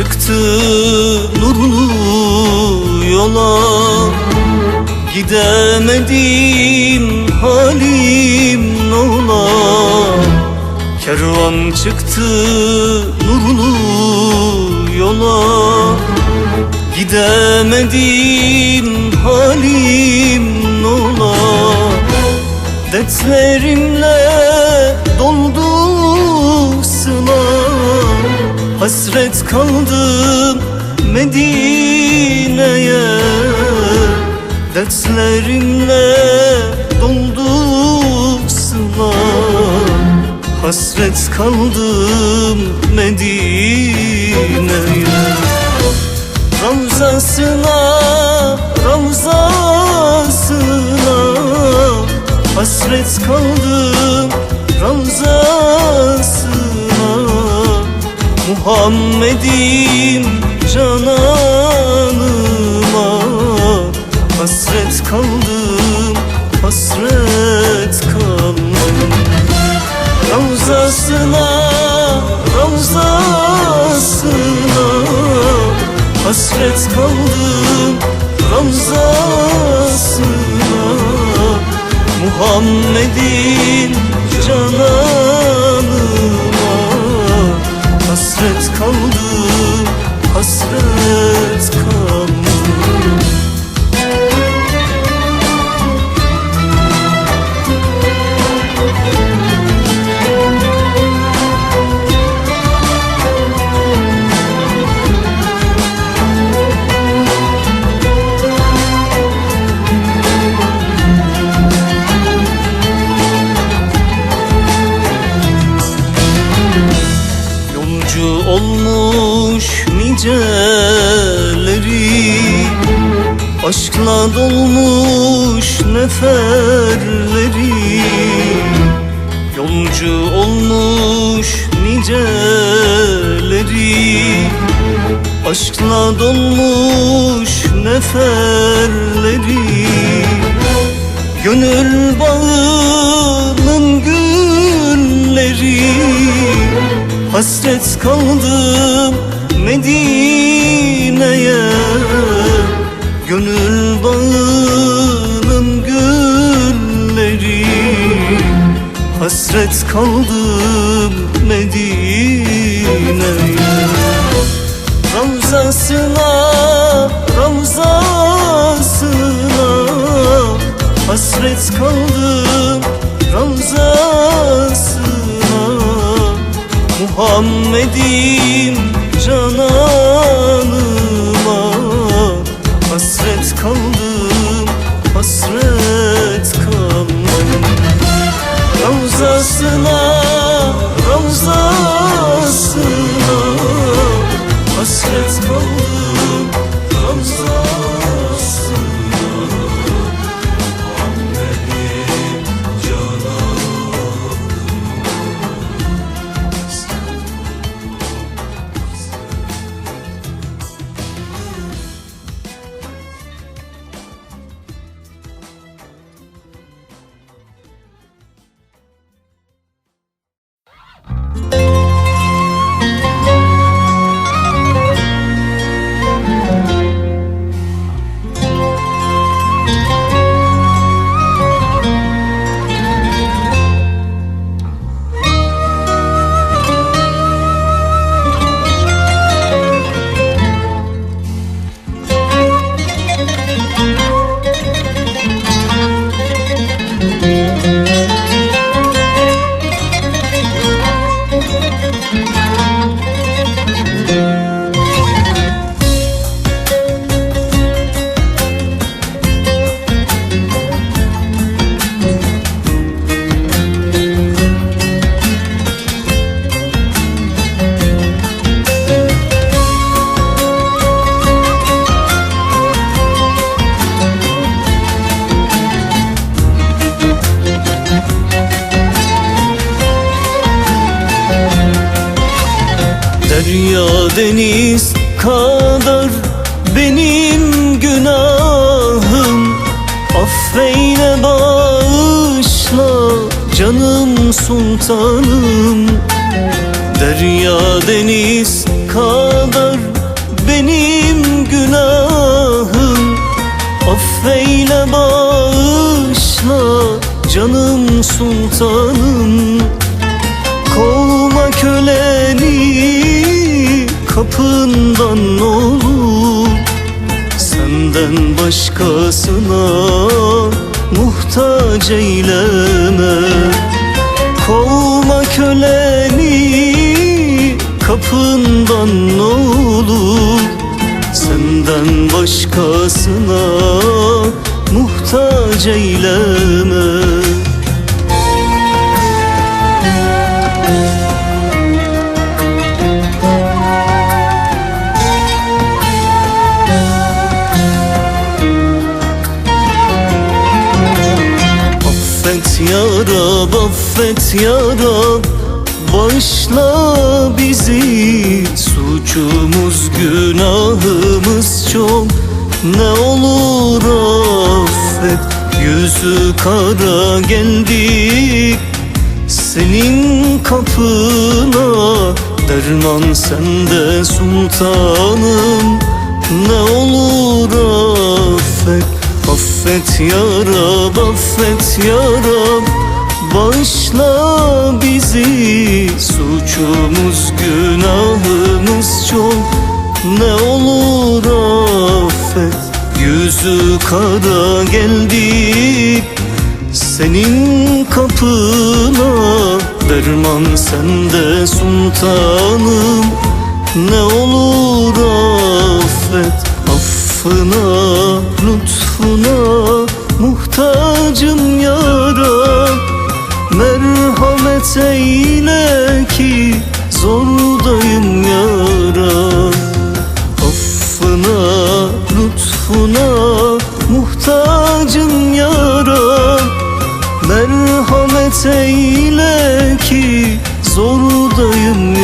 Çıktı nurlu yola. Gidemedim halim nola Kervan çıktı nurlu yola. Gidemedim halim nola Dertlerimle Hasret kaldım Medine'ye. Dertlerimle doldu sıla Hasret kaldım Medine'ye. Ravzasına, Ravzasına. Hasret kaldım Ravzasına Muhammed'im cananıma. Hasret kaldım, hasret kaldım. Ravzasına, Ravzasına. Hasret kaldım Ravzasına. Muhammed'in cananıma Hasret kaldım, hasret kaldım olmuş niceleri. Aşkla dolmuş neferleri. Yolcu olmuş niceleri. Aşkla dolmuş neferleri. Gönül bağının Hasret kaldım Medine'ye. Gönül bağının gülleri. Hasret kaldım Muhammed'im Deniz kadar benim günahım. Affeyle bağışla canım sultanım. Kovma köleni kapından olur. Senden başkasına muhtaç eyleme. Kovma köleni kapından olur? Senden başkasına muhtaç eyleme. Affet ya Rab, affet ya Rab Bağışla bizi. Suçumuz, günahımız çok. Ne olur affet. Yüzü kara geldik Senin kapına Derman sende sultanım. Ne olur affet. Affet ya Rab, affet ya Rab Bağışla bizi Suçumuz, günahımız çok. Ne olur affet Yüzü kara geldik Senin kapına Derman sende sultanım. Ne olur affet Affına, lütfuna muhtacım ya Merhamet eyle ki zordayım ya Rab Affına, lütfuna muhtacım ya Rab Merhamet eyle ki zordayım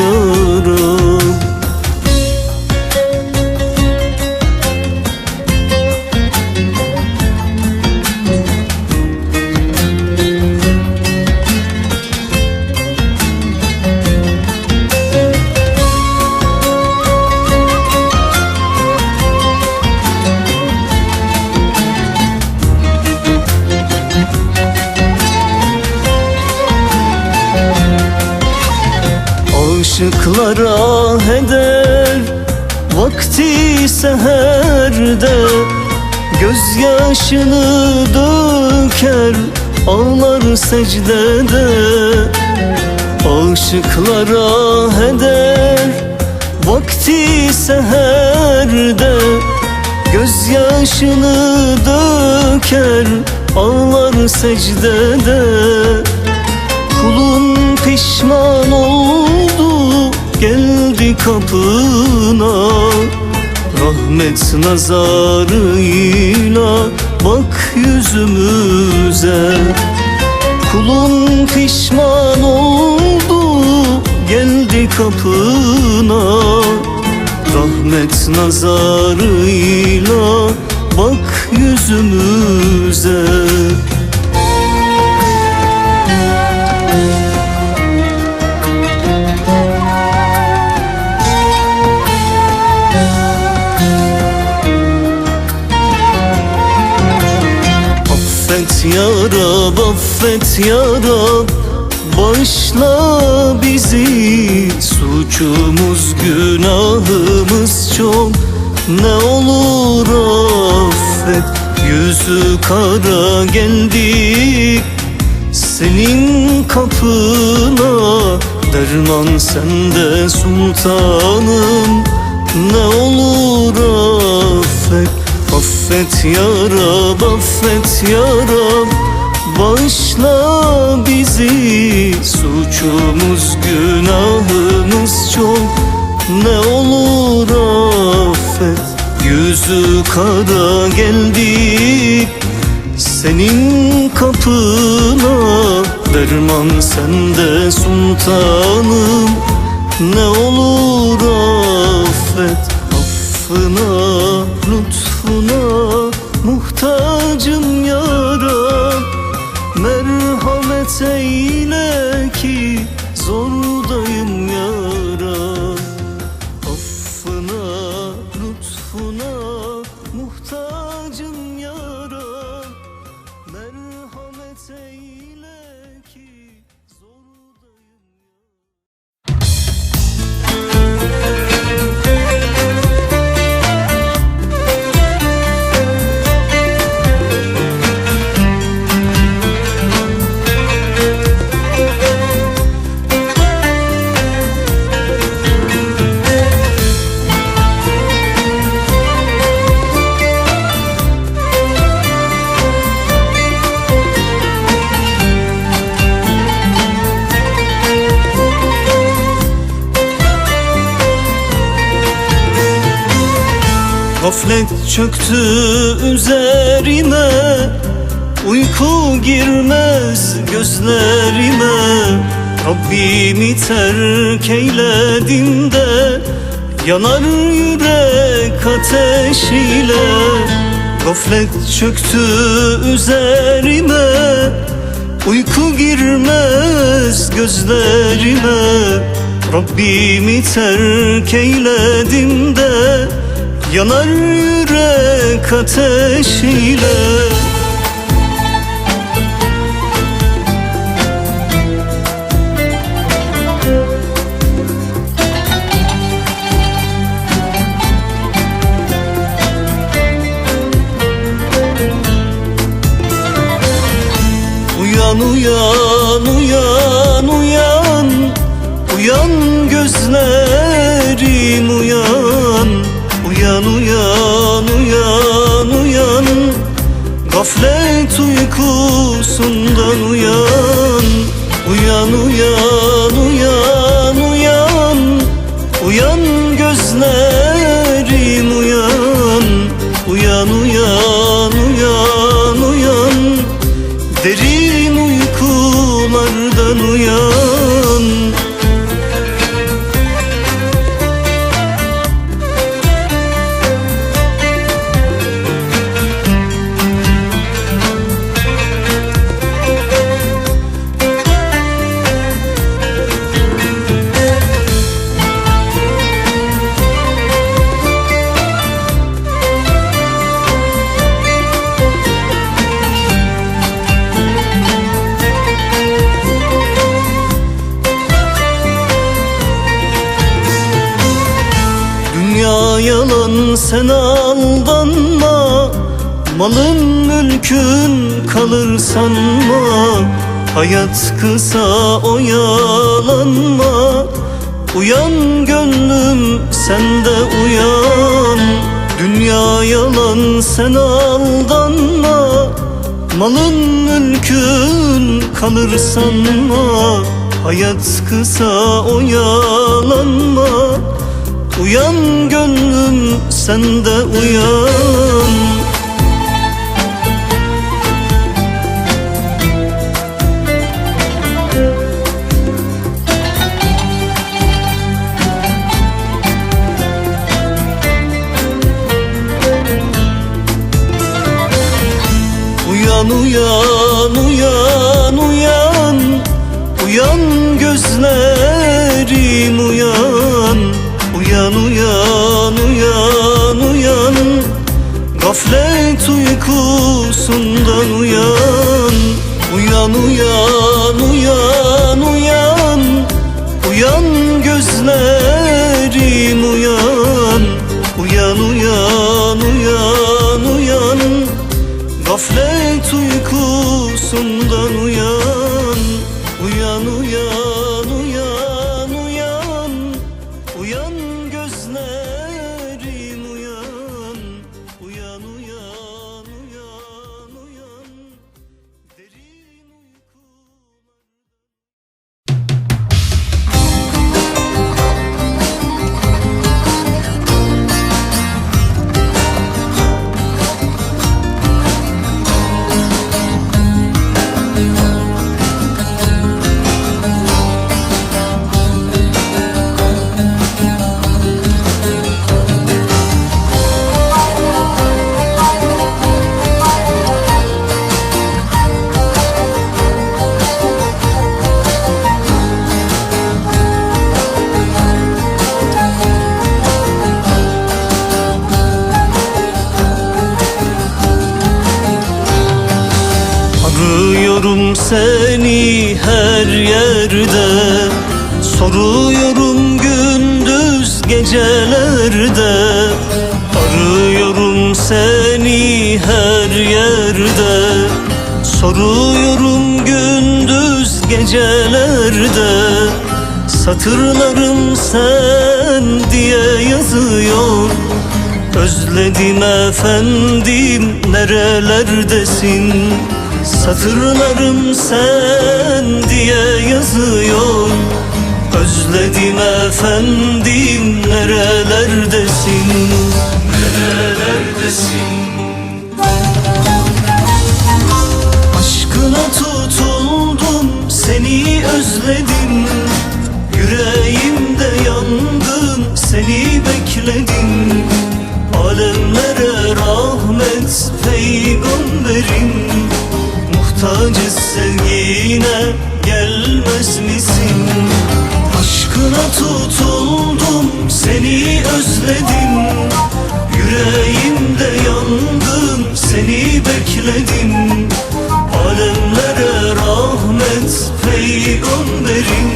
secdede Aşıklara heder Vakti seherde Gözyaşını döker Ağlar secdede Kulun pişman oldu geldi kapına Rahmet nazarıyla bak yüzümüze Kulun pişman oldu geldi kapına. Rahmet nazarıyla bak yüzümüze. Affet ya Rab, affet ya Rab Bağışla bizi. Suçumuz, günahımız çok. Ne olur affet. Yüzü kara geldik Senin kapına Derman sende sultanım. Ne olur affet. Affet ya Rab, affet ya Rab Bağışla bizi Suçumuz, günahımız çok. Ne olur affet Yüzü kara geldik Senin kapına Derman sende sultanım. Ne olur affet Affına, lütfuna muhtacım ya Eyle ki çöktü üzerime. Uyku girmez gözlerime. Rabbimi terk eyledim de Yanar yürek ateşiyle. Gaflet çöktü üzerime. Uyku girmez gözlerime. Rabbimi terk eyledim de Yanar yürek ateşiyle. Uyan uyan uyan uyan. Uyan gözlerim Gaflet uykusundan uyan sen aldanma Malın mülkün kalır sanma. Hayat kısa oyalanma Uyan gönlüm sen de uyan. Dünya yalan sen aldanma. Malın mülkün kalır sanma. Hayat kısa oyalanma Uyan gönlüm sen de uyan Satırlarım sen diye yazıyor. Özledim efendim nerelerdesin? Satırlarım sen diye yazıyor. Özledim efendim nerelerdesin? Nerelerdesin? Aşkına tutuldum seni özledim bekledim. Alemlere rahmet peygamberim. Muhtacız sevgine gelmez misin? Aşkına tutuldum seni özledim. Yüreğimde yandın seni bekledim. Alemlere rahmet peygamberim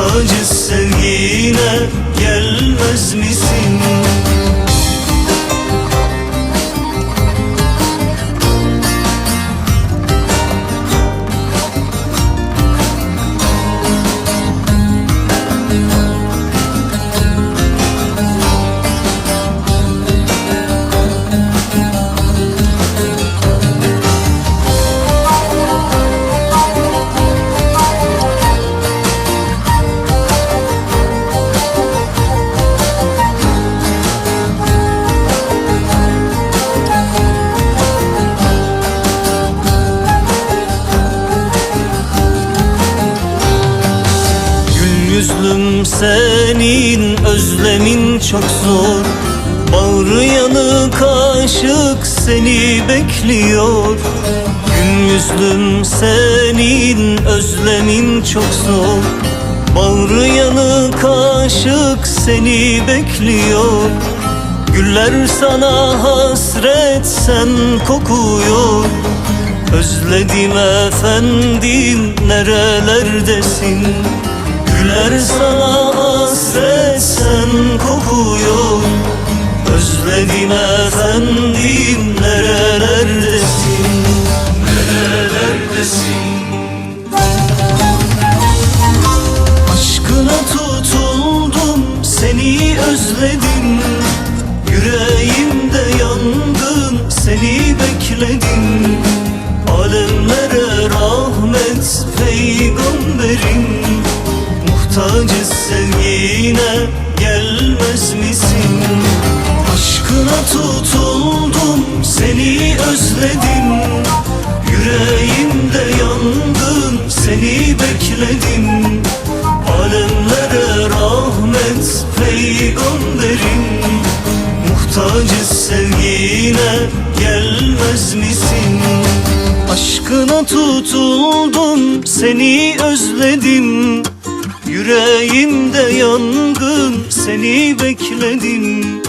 Muhtacız sevgine gelmez misin? Çok zor. Bağrı yanık aşık seni bekliyor. Gül yüzlüm senin özlemin çok zor. Bağrı yanık aşık seni bekliyor. Güller sana hasret sen kokuyor. Özledim efendim nerelerdesin? Güler sana hasret sen kokuyor. Özledim efendim nerelerdesin? Nerelerdesin? Aşkına tutuldum seni özledim. Yüreğimde yandın seni bekledim. Alemlere rahmet peygamberim Muhtacız sevgine gelmez misin? Aşkına tutuldum seni özledim Yüreğimde yandın seni bekledim Alemlere rahmet peygamberim Muhtacız sevgine gelmez misin? Aşkına tutuldum seni özledim Yüreğimde yangın seni bekledim.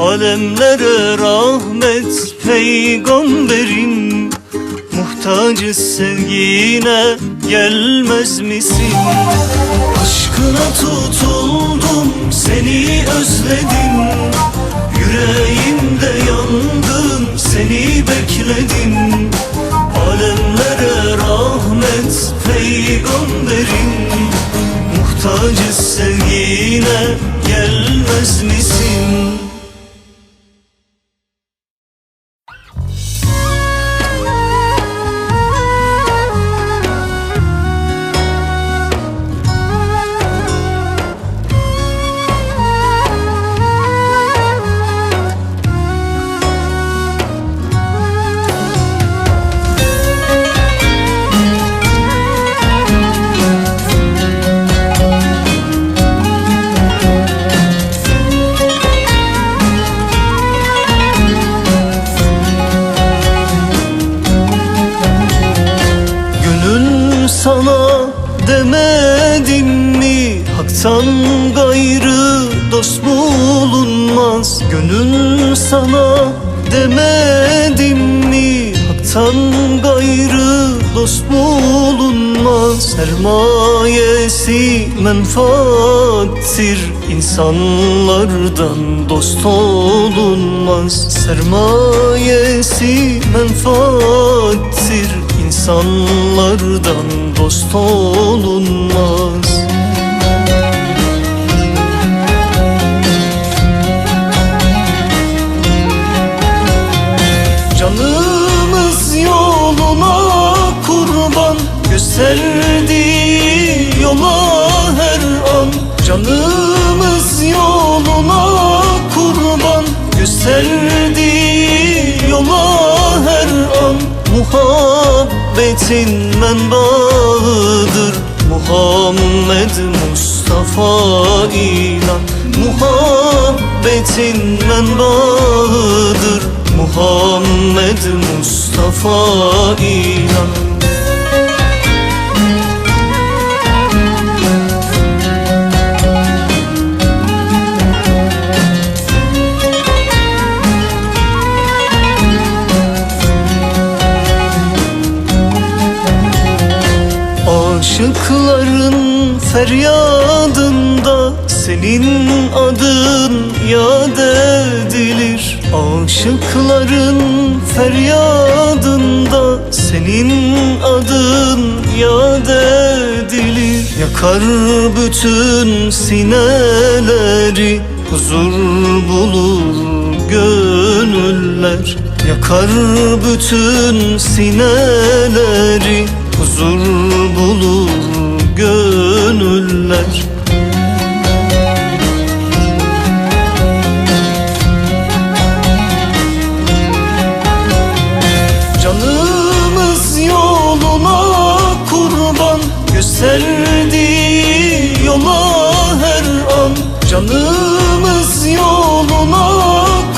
Alemlere rahmet peygamberim. Muhtacız sevgine gelmez misin? Aşkına tutuldum seni özledim. Yüreğimde yangın seni bekledim. Alemlere rahmet peygamberim Muhtacız sevgine gelmez misin? Dost bulunmaz Gönül sana demedim mi? Hak'tan gayrı dost bulunmaz Sermayesi menfaattir. İnsanlardan dost olunmaz. Sermayesi menfaattir. İnsanlardan dost olunmaz Gösterdiği yola her an. Canımız yoluna kurban Gösterdiği yola her an. Muhabbetin menbaıdır Muhammed Mustafa inan Muhabbetin menbaıdır Muhammed Mustafa inan senin adın yad edilir. Aşıkların feryadında senin adın yad edilir. Yakar bütün sineleri huzur bulur gönüller. Yakar bütün sineleri huzur bulur gönüller Gösterdiği yola her an. Canımız yoluna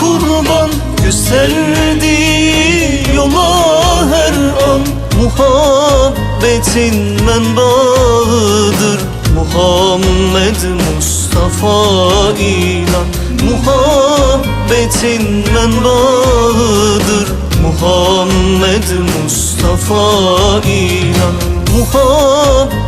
kurban. Gösterdiği yola her an. Muhabbetin menbaıdır. Muhammed Mustafa inan Muhabbetin menbaıdır. Muhammed Mustafa inan Muhabbetin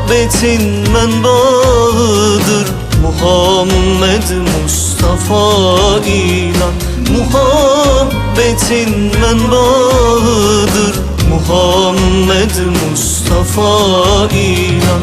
menbaıdır Muhammed Mustafa inan Muhabbetin menbaıdır Muhammed Mustafa inan